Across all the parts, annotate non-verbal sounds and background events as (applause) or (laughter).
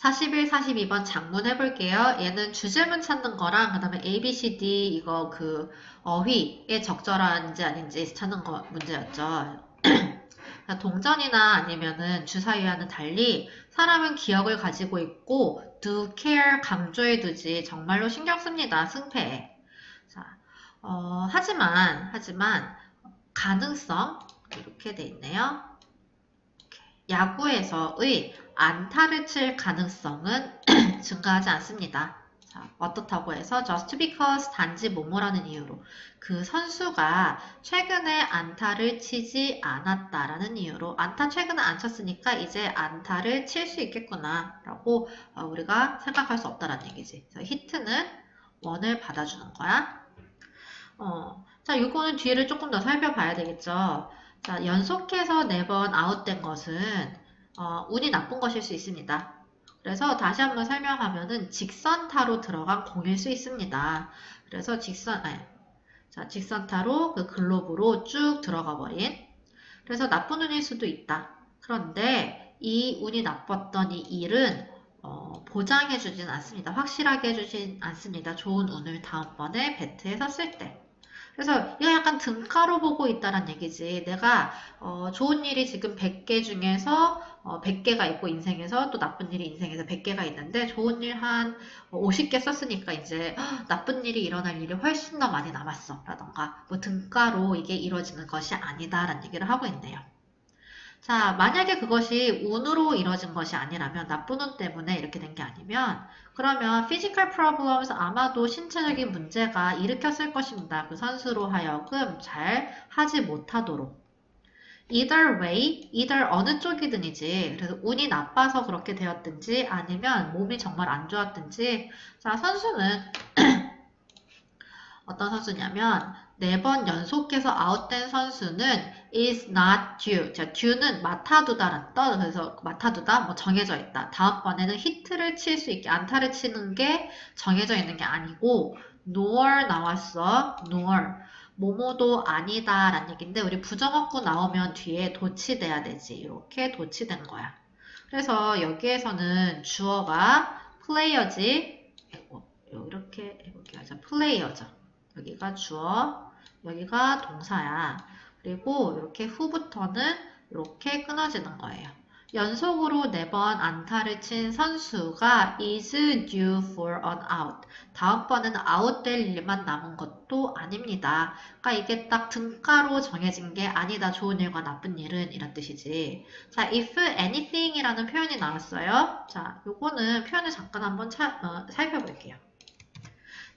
41, 42번 장문 해 볼게요. 얘는 주제문 찾는 거랑 그 다음에 A, B, C, D 이거 그 어휘에 적절한지 아닌지 찾는 거 문제였죠. (clears throat) 동전이나 아니면은 주사위와는 달리 사람은 기억을 가지고 있고 do care 강조해 두지 정말로 신경 씁니다. 승패에. 자, 어, 하지만 하지만 가능성 이렇게 돼 있네요. 야구에서의 안타를 칠 가능성은 (clears throat) 증가하지 않습니다. 자, 어떻다고 해서 just because 단지 뭐뭐라는 이유로 그 선수가 최근에 안타를 치지 않았다라는 이유로 안타 최근에 안 쳤으니까 이제 안타를 칠 수 있겠구나 라고 어, 우리가 생각할 수 없다라는 얘기지. 히트는 원을 받아주는 거야. 어, 자, 이거는 뒤를 조금 더 살펴봐야 되겠죠. 자, 연속해서 네번 아웃된 것은 어, 운이 나쁜 것일 수 있습니다. 그래서 다시 한번 설명하면은 직선타로 들어간 공일 수 있습니다. 그래서 직선, 아니, 자, 직선타로 그 글로브로 쭉 들어가 버린. 그래서 나쁜 운일 수도 있다. 그런데 이 운이 나빴던 이 일은 어, 보장해 주진 않습니다. 확실하게 해 주진 않습니다. 좋은 운을 다음번에 배트에 섰을 때. 그래서 이거 약간 등가로 보고 있다는 얘기지. 내가 어, 좋은 일이 지금 100개 중에서 어, 100개가 있고 인생에서 또 나쁜 일이 인생에서 100개가 있는데 좋은 일 한 50개 썼으니까 이제 헉, 나쁜 일이 일어날 일이 훨씬 더 많이 남았어. 라던가 뭐 등가로 이게 이루어지는 것이 아니다라는 얘기를 하고 있네요. 자, 만약에 그것이 운으로 이루어진 것이 아니라면 나쁜 운 때문에 이렇게 된 게 아니면 그러면 physical problems 아마도 신체적인 문제가 일으켰을 것입니다. 그 선수로 하여금 잘 하지 못하도록. either way, either 어느 쪽이든이지. 그래서 운이 나빠서 그렇게 되었든지 아니면 몸이 정말 안 좋았든지. 자, 선수는 (clears throat) 어떤 선수냐면 네 번 연속해서 아웃된 선수는 is not due. 자, due는 맡아두다란 뜻. 그래서 맡아두다, 뭐 정해져 있다. 다음번에는 히트를 칠 수 있게 안타를 치는 게 정해져 있는 게 아니고 nor 나왔어. nor. 뭐뭐도 아니다 라는 얘기인데 우리 부정어구 나오면 뒤에 도치돼야 되지. 이렇게 도치된 거야. 그래서 여기에서는 주어가 플레이어지. 이렇게 해볼게요. 자, 플레이어죠. 여기가 주어, 여기가 동사야. 그리고 이렇게 후부터는 이렇게 끊어지는 거예요. 연속으로 4번 안타를 친 선수가 is due for an out. 다음번에는 아웃될 일만 남은 것도 아닙니다. 그러니까 이게 딱 등가로 정해진 게 아니다. 좋은 일과 나쁜 일은 이런 뜻이지. 자, if anything이라는 표현이 나왔어요. 자, 요거는 표현을 잠깐 한번 차, 어, 살펴볼게요.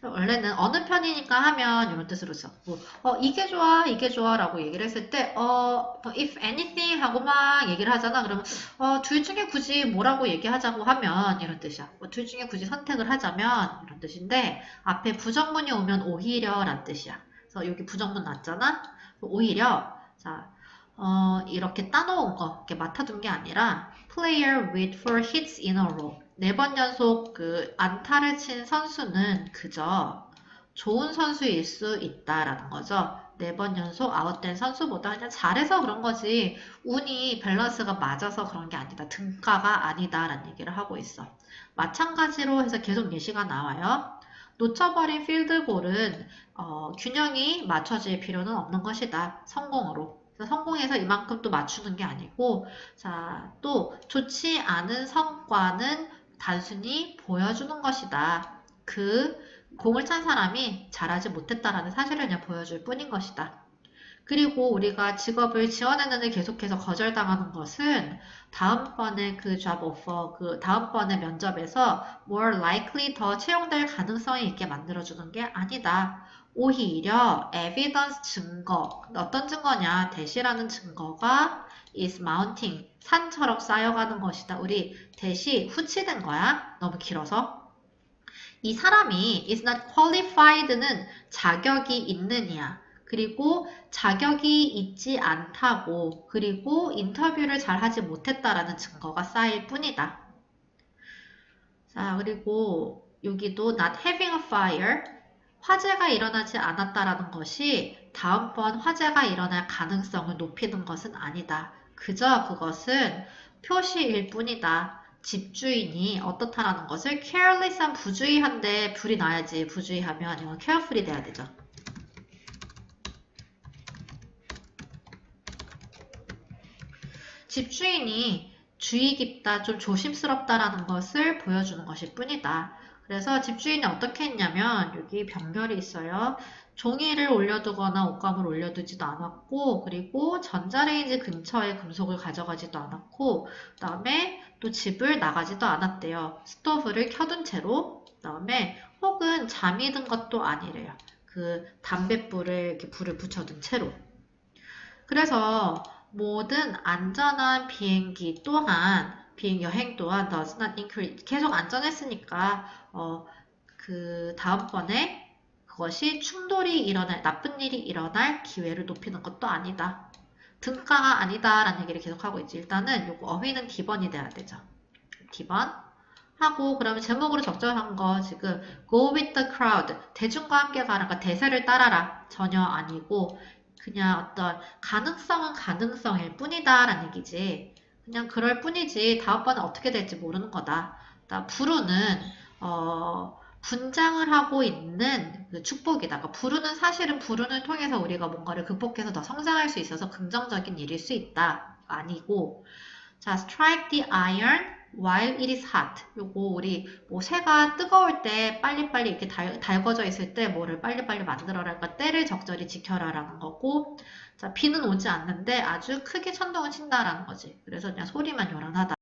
원래는 어느 편이니까 하면 이런 뜻으로 썼고 어 이게 좋아 이게 좋아 라고 얘기를 했을 때어 if anything 하고 막 얘기를 하잖아. 그러면 어둘 중에 굳이 뭐라고 얘기하자고 하면 이런 뜻이야. 뭐둘 중에 굳이 선택을 하자면 이런 뜻인데 앞에 부정문이 오면 오히려 란 뜻이야. 그래서 여기 부정문 났잖아? 오히려 자 어, 이렇게 따놓은 거 이렇게 맡아둔 게 아니라 player with four hits in a row 네 번 연속 그 안타를 친 선수는 그저 좋은 선수일 수 있다라는 거죠. 네 번 연속 아웃된 선수보다 그냥 잘해서 그런 거지 운이 밸런스가 맞아서 그런 게 아니다. 등가가 아니다라는 얘기를 하고 있어. 마찬가지로 해서 계속 예시가 나와요. 놓쳐버린 필드골은 어, 균형이 맞춰질 필요는 없는 것이다. 성공으로. 성공해서 이만큼 또 맞추는 게 아니고 자, 또 좋지 않은 성과는 단순히 보여주는 것이다. 그 공을 찬 사람이 잘하지 못했다라는 사실을 그냥 보여줄 뿐인 것이다. 그리고 우리가 직업을 지원했는데 계속해서 거절당하는 것은 다음번에 그 job offer, 그 다음번에 면접에서 more likely 더 채용될 가능성이 있게 만들어주는 게 아니다. 오히려 evidence 증거, 어떤 증거냐, 대시라는 증거가 is mounting, 산처럼 쌓여가는 것이다. 우리 대시 후치된 거야. 너무 길어서. 이 사람이 is not qualified는 자격이 있느냐. 그리고 자격이 있지 않다고 그리고 인터뷰를 잘 하지 못했다라는 증거가 쌓일 뿐이다. 자, 그리고 여기도 not having a fire 화재가 일어나지 않았다라는 것이 다음번 화재가 일어날 가능성을 높이는 것은 아니다. 그저 그것은 표시일 뿐이다. 집주인이 어떻다라는 것을 careless한 부주의한데 불이 나야지 부주의하면 이건 carefully 돼야 되죠. 집주인이 주의 깊다, 좀 조심스럽다라는 것을 보여주는 것일 뿐이다. 그래서 집주인이 어떻게 했냐면 여기 병렬이 있어요. 종이를 올려두거나 옷감을 올려두지도 않았고 그리고 전자레인지 근처에 금속을 가져가지도 않았고 그 다음에 또 집을 나가지도 않았대요. 스토브를 켜둔 채로 그 다음에 혹은 잠이 든 것도 아니래요. 그 담뱃불을 이렇게 불을 붙여둔 채로. 그래서 모든 안전한 비행기 또한 비행 여행 또한 does not increase 계속 안전했으니까 어, 그 다음번에 그것이 충돌이 일어날 나쁜 일이 일어날 기회를 높이는 것도 아니다. 등가가 아니다라는 얘기를 계속하고 있지. 일단은 요거 어휘는 D번이 돼야 되죠. D번 하고 그러면 제목으로 적절한 거 지금 go with the crowd 대중과 함께 가는 거 대세를 따라라 전혀 아니고 그냥 어떤 가능성은 가능성일 뿐이다라는 얘기지. 그냥 그럴 뿐이지 다음번에 어떻게 될지 모르는 거다. 나 부르는 어, 분장을 하고 있는 그 축복이다. 그러니까 부르는 사실은 부르는 통해서 우리가 뭔가를 극복해서 더 성장할 수 있어서 긍정적인 일일 수 있다. 아니고 자, strike the iron while it is hot. 요거 우리 뭐 새가 뜨거울 때 빨리빨리 이렇게 달, 달궈져 있을 때 뭐를 빨리빨리 만들어라. 그러니까 때를 적절히 지켜라라는 거고 자, 비는 오지 않는데 아주 크게 천둥을 친다라는 거지. 그래서 그냥 소리만 요란하다.